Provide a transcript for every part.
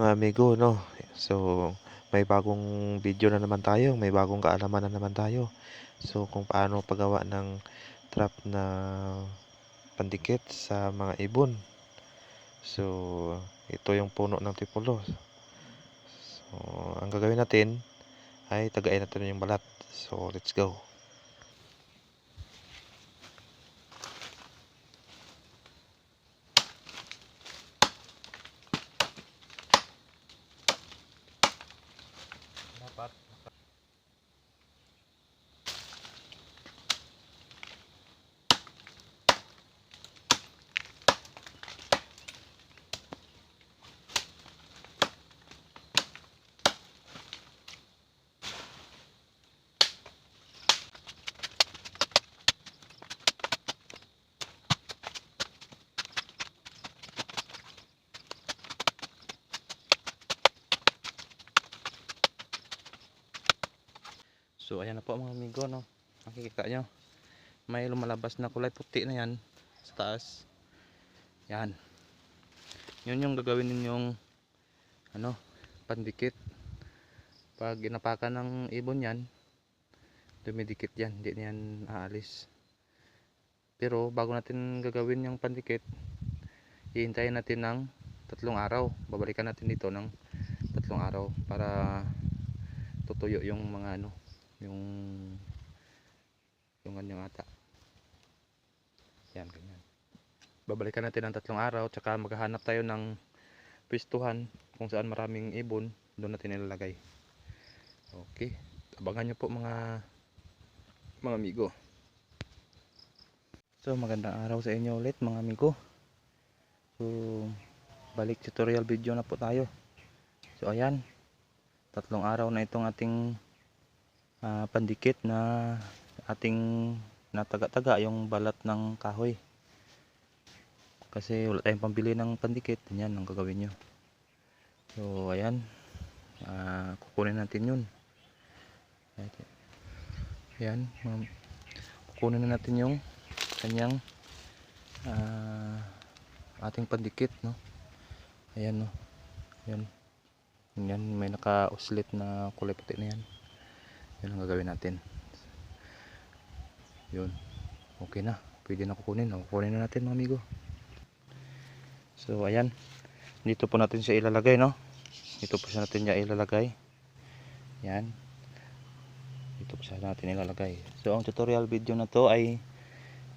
mga amigo, no? So, may bagong video na naman tayo, may bagong kaalaman na naman tayo. So, kung paano paggawa ng trap na pandikit sa mga ibon. So, ito yung puno ng tipolo. So, ang gagawin natin ay tagayin natin yung balat. So, let's go. par. So ayan na po mga amigo no. Makikita nyo. May lumalabas na kulay puti na yan sa taas. Yan. Yun yung gagawin ninyong ano, pandikit. Pag inapakan ng ibon yan, dumidikit yan. Hindi na yan aalis. Pero bago natin gagawin yung pandikit, hihintayin natin ng tatlong araw. Babalikan natin dito ng tatlong araw para tutuyo yung mga ano, yung yung kanyang ata. Yan ganyan. Babalikan natin ng tatlong araw tsaka maghahanap tayo ng pwestuhan kung saan maraming ibon doon natin ilalagay okay. Abangan nyo po mga mga amigo. So magandang araw sa inyo ulit mga amigo. So balik tutorial video na po tayo. So ayan. Tatlong araw na itong ating ah, pandikit na ating nataga-taga yung balat ng kahoy. Kasi wala tayong pambili ng pandikit. Yan ang gagawin nyo. So ayan. Ah, kukunin natin yun. Ayan kukunin na natin yung kanyang ah, ating pandikit no? Ayan no? Ayan. Yan may naka-uslit na kulay puti na yan yun ang gagawin natin. Yun. Okay na. Pwede na kukunin. Kukunin na natin mga amigo. So ayan. Dito po natin siya ilalagay no? Dito po siya natin niya ilalagay. Yan dito po siya natin ilalagay. So ang tutorial video na to ay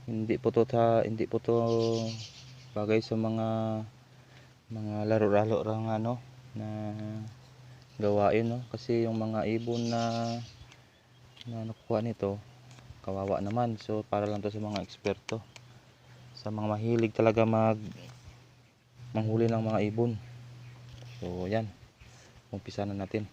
hindi po to ta, hindi po to bagay sa mga mga laro-laro lang ano na gawain no? Kasi yung mga ibon na na nakuha nito kawawa naman. So para lang to sa mga eksperto. Sa mga mahilig talaga mag manghuli ng mga ibon. So yan. Umpisa na natin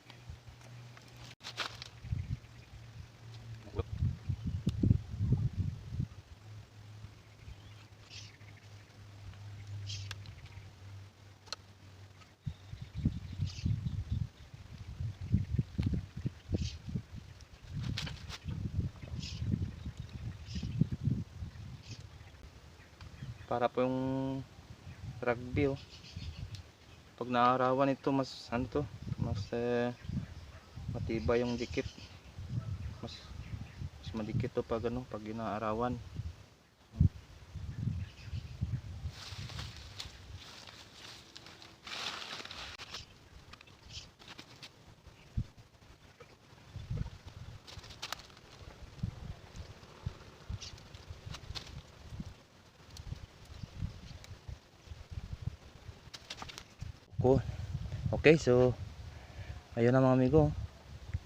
para po yung rugby oh. Pag naarawan ito mas ano mas eh, matibay yung dikit. Mas mas madikit to pag ano pag inaarawan ko. Okay so ayun na mga amigo.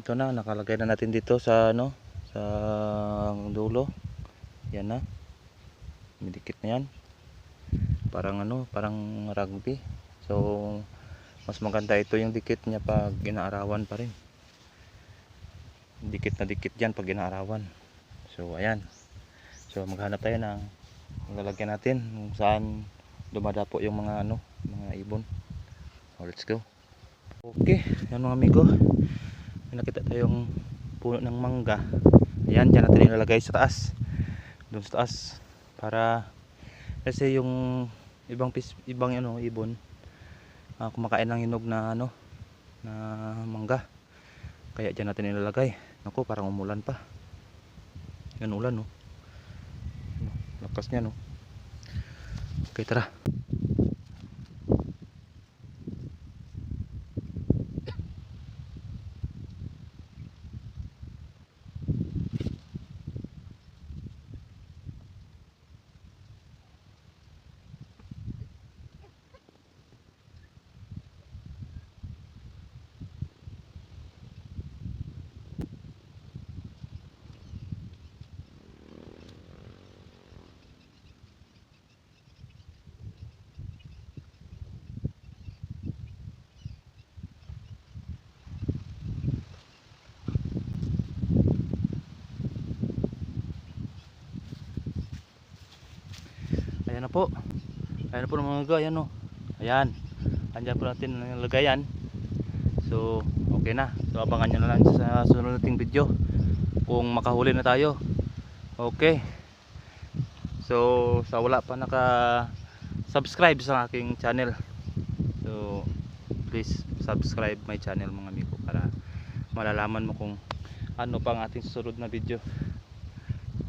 Ito na nakalagay na natin dito sa ano sa dulo. Yan na. Midikit na yan. Parang ano parang rugby. So mas maganda ito yung dikit niya pag inaarawan pa rin. Dikit na dikit yan pag inaarawan. So ayan. So maghanap tayo ng lalagyan natin kung saan dumadapo yung mga ano mga ibon Oh, let's go. Okay, yan mga amigo. May nakita tayong puno ng mangga. Ayan, dyan natin ilalagay sa taas. Doon sa taas. Para kasi yung ibang ibang ano, ibon ah, kumakain ng hinog na ano na mangga. Kaya dyan natin ilalagay. Naku, parang umulan pa. Yan ulan, no. Ano, Lakas niya, no. Okay, tara. Na po. Ayan na po mga ga, ayan o. Ayan. Andyan po natin ang lagayan. So, okay na. So, abangan nyo na lang sa sunod nating video. Kung makahuli na tayo. Okay. So, sa wala pa naka subscribe sa aking channel. So, please subscribe my channel mga amigo para malalaman mo kung ano pang ating susunod na video.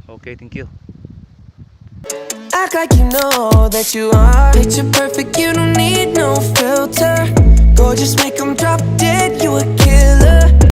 Okay, thank you. Act like you know that you are. Picture perfect, you don't need no filter. Gorgeous, make 'em drop dead, you a killer